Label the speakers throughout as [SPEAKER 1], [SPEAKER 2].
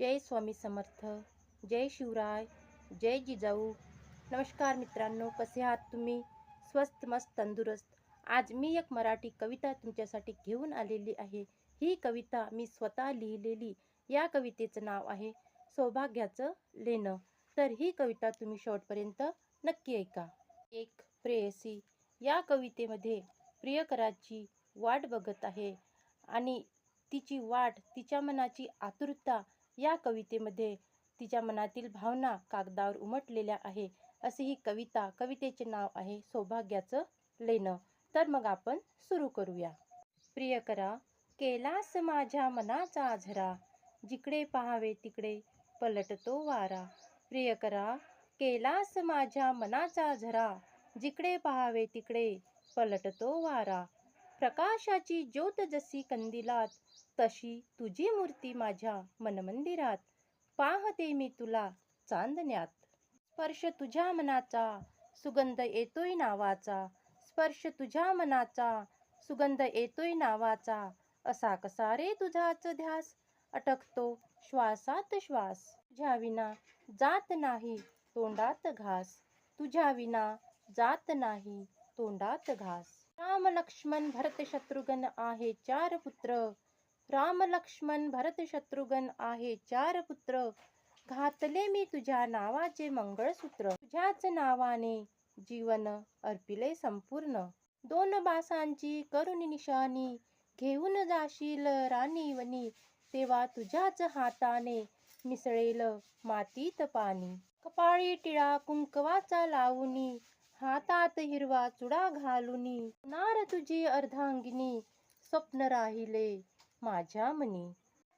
[SPEAKER 1] जय स्वामी समर्थ जय शिवराय जय जिजाऊ. नमस्कार मित्रांनो कसे आहात तुम्ही? स्वस्त मस्त तंदुरुस्त. आज मी एक मराठी कविता तुमच्यासाठी घेऊन आलेली आहे. ही कविता मी स्वतः लिहिलेली. या कवितेचं नाव आहे सौभाग्याचं लेणं. तर ही कविता तुम्ही शेवटपर्यंत नक्की ऐका. एक प्रेयसी. या कवितेमध्ये प्रियकराची वाट बघत आहे आणि तिची वाट तिच्या मनाची आतुरता या कवितेमध्ये तिच्या मनातील भावना कागदावर उमटलेल्या आहे. अशी ही कविता कवितेचे नाव आहे सौभाग्याचं लेणं. तर मग आपण सुरू करूया. प्रियकरा केलास माझ्या मनाचा आझरा जिकडे पाहावे तिकडे पलटतो वारा. प्रियकरा केलास माझ्या मनाचा झरा जिकडे पाहावे तिकडे पलटतो वारा. प्रकाशाची ज्योत जशी कंदिलात तशी तुझी मूर्ती माझ्या मनमंदिरात. पाहते मी तुला चांदण्यात. स्पर्श तुझ्या मनाचा सुगंध येतोय नावाचा. स्पर्श तुझ्या मनाचा सुगंध येतोय नावाचा. असा कसा रे तुझाच ध्यास? अटकतो श्वासात श्वास. तुझ्या विना जात नाही तोंडात घास. तुझ्या विना जात नाही तोंडात घास. राम लक्ष्मण भरत शत्रुघ्न आहे चार पुत्र. राम लक्ष्मण भरत शत्रुघ्न आहे चार पुत्र. घातले मी तुझ्या नावाचे मंगळसूत्र. तुझ्याच नावाने जीवन अर्पिले संपूर्ण. दोन बासांची करुणी निशाणी घेऊन जाशील राणी वनी. तेव्हा तुझ्याच हाताने मिसळेल मातीत पाणी. कपाळी टिळा कुंकवाचा लावूनी हातात हिरवा चुडा घालुनी नार तुझी अर्धांगिनी स्वप्न राहिले माझ्या मनी.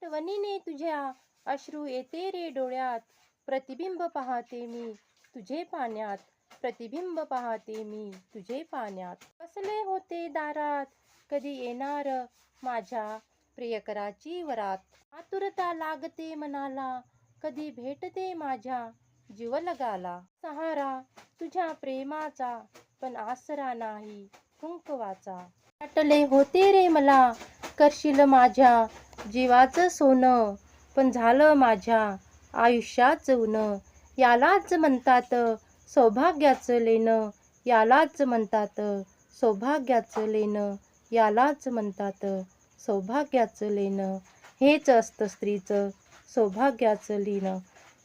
[SPEAKER 1] आठवणीने तुझ्या अश्रू येते रे डोळ्यात प्रतिबिंब पाहते मी तुझे पाण्यात प्रतिबिंब पाहते मी तुझे पाण्यात. कसले होते दारात कधी येणार माझ्या प्रियकराची वरात. आतुरता लागते मनाला कधी भेटते माझ्या जीवलगाला. सहारा तुझ्या प्रेमाचा पण आसरा नाही कुंकवाचा वाटले होते रे मला करशील माझ्या जीवाचं सोनं पण झालं माझ्या आयुष्याचं उन यालाच म्हणतात सौभाग्याचं लेणं यालाच म्हणतात सौभाग्याचं लेणं यालाच म्हणतात सौभाग्याचं लेणं हेच असतं स्त्रीचं सौभाग्याचं लिहिणं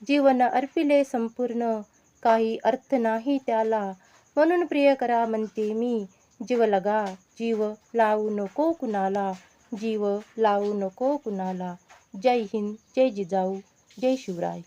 [SPEAKER 1] जीवन अर्पिले संपूर्ण. काही अर्थ नाही त्याला. म्हणून प्रिय करा म्हणते मी. जीव लगा जीव लावू नको कुणाला. जीव लावू नको कुणाला. जय हिंद जय जिजाऊ जय शिवराय.